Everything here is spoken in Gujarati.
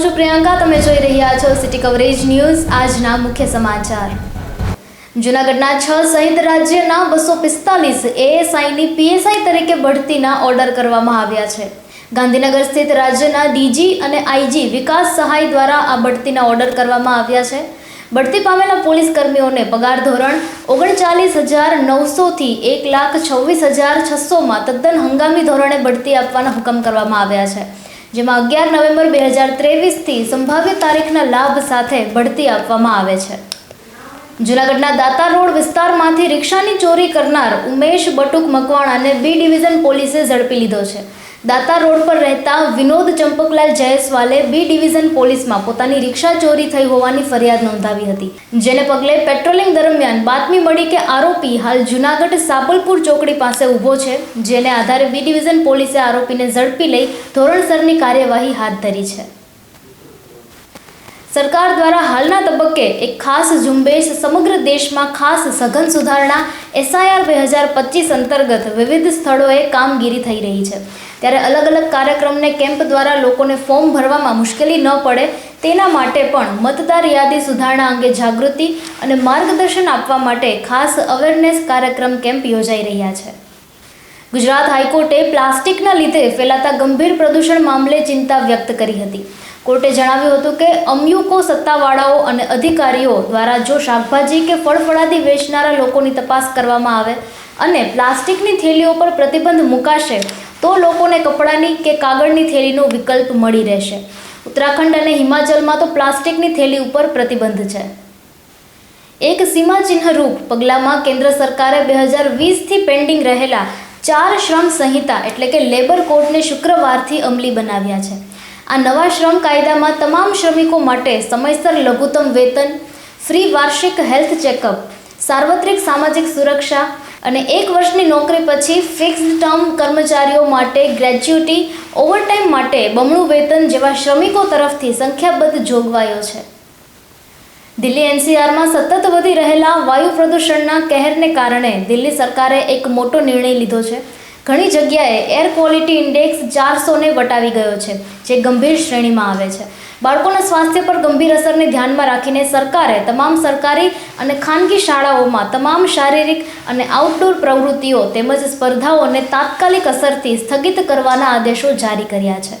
પ્રિયંકા, તમે જોઈ રહ્યા છો સિટી કવરેજ ન્યૂઝ, આજના મુખ્ય સમાચાર. જૂનાગઢના છ સહિત રાજ્યના બસો પિસ્તાલીસ એએસઆઈની પીએસઆઈ તરીકે બઢતીના ઓર્ડર કરવામાં આવ્યા છે. ગાંધીનગર સ્થિત રાજ્યના ડીજી અને આઈજી વિકાસ સહાય દ્વારા આ બઢતીના ઓર્ડર કરવામાં આવ્યા છે. બઢતી પામેલા પોલીસ કર્મીઓને પગાર ધોરણ ઓગણચાલીસ હજાર નવસોથી એક લાખ છવ્વીસ હજાર છસોમાં તદ્દન હંગામી ધોરણે બઢતી આપવાના હુકમ કરવામાં આવ્યા છે. જેમાં અગિયાર નવેમ્બર બે હજાર ત્રેવીસથી સંભાવ્ય તારીખના લાભ સાથે બઢતી આપવામાં આવે છે. જૂનાગઢના દાતા રોડ વિસ્તારમાંથી રિક્ષાની ચોરી કરનાર ઉમેશ બટુક મકવાણાને બી ડિવિઝન પોલીસે ઝડપી લીધો છે. દાતા રોડ પર રહેતા વિનોદ ચંપકલાલ જયસ્વાલે બી ડિવિઝન પોલીસમાં પોતાની રિક્ષા ચોરી થઈ હોવાની ફરિયાદ નોંધાવી હતી. જેને પગલે પેટ્રોલિંગ દરમિયાન બાતમી મળી કે આરોપી હાલ જૂનાગઢ સાબલપુર ચોકડી પાસે ઊભો છે, જેને આધારે બી ડિવિઝન પોલીસે આરોપીને ઝડપી લઈ ધોરણસરની કાર્યવાહી હાથ ધરી છે. સરકાર દ્વારા હાલના તબક્કે એક ખાસ ઝુંબેશ સમગ્ર દેશમાં ખાસ સઘન સુધારણા એસઆઈઆર બે હજાર પચીસ અંતર્ગત વિવિધ સ્થળોએ કામગીરી થઈ રહી છે. ત્યારે અલગ અલગ કાર્યક્રમને કેમ્પ દ્વારા લોકોને ફોર્મ ભરવામાં મુશ્કેલી ન પડે, તેના માટે પણ મતદાર યાદી સુધારણા અંગે જાગૃતિ અને માર્ગદર્શન આપવા માટે ખાસ અવેરનેસ કાર્યક્રમ કેમ્પ યોજાઈ રહ્યા છે. ગુજરાત હાઈકોર્ટે પ્લાસ્ટિકના લીધે ફેલાતા ગંભીર પ્રદૂષણ મામલે ચિંતા વ્યક્ત કરી હતી. કોર્ટે જણાવ્યું હતું કે અમયુકો સત્તાવાળાઓ અને અધિકારીઓ દ્વારા જો શાકભાજી કે ફળફળાદી વેચનારા લોકોની તપાસ કરવામાં આવે અને પ્લાસ્ટિકની થેલીઓ પર પ્રતિબંધ મુકાશે, તો લોકોને કપડાની કે કાગળની થેલીનો વિકલ્પ મળી રહેશે. ઉત્તરાખંડ અને હિમાચલમાં તો પ્લાસ્ટિકની થેલી ઉપર પ્રતિબંધ છે. એક સીમાચિહ્નરૂપ પગલાંમાં કેન્દ્ર સરકારે બે હજાર વીસથી પેન્ડિંગ રહેલા ચાર શ્રમ સંહિતા એટલે કે લેબર કોડને શુક્રવારથી અમલી બનાવ્યા છે. આ નવા શ્રમ કાયદામાં તમામ શ્રમિકો માટે સમયસર લઘુત્તમ વેતન ફ્રી વાર્ષિક હેલ્થ ચેકઅપ સાર્વત્રિક સામાજિક સુરક્ષા અને એક વર્ષની નોકરી પછી ફિક્સ્ડ ટર્મ કર્મચારીઓ માટે ગ્રેચ્યુટી ઓવરટાઈમ માટે બમણું વેતન જેવા શ્રમિકો તરફથી સંખ્યાબદ્ધ જોગવાઈઓ છે. દિલ્હી એનસીઆરમાં સતત વધી રહેલા વાયુ પ્રદૂષણના કહેરને કારણે દિલ્હી સરકારે એક મોટો નિર્ણય લીધો છે. ઘણી જગ્યાએ એર ક્વોલિટી ઇન્ડેક્સ ચારસોને વટાવી ગયો છે, જે ગંભીર શ્રેણીમાં આવે છે. બાળકોના સ્વાસ્થ્ય પર ગંભીર અસરને ધ્યાનમાં રાખીને સરકારે તમામ સરકારી અને ખાનગી શાળાઓમાં તમામ શારીરિક અને આઉટડોર પ્રવૃત્તિઓ તેમજ સ્પર્ધાઓને તાત્કાલિક અસરથી સ્થગિત કરવાના આદેશો જારી કર્યા છે.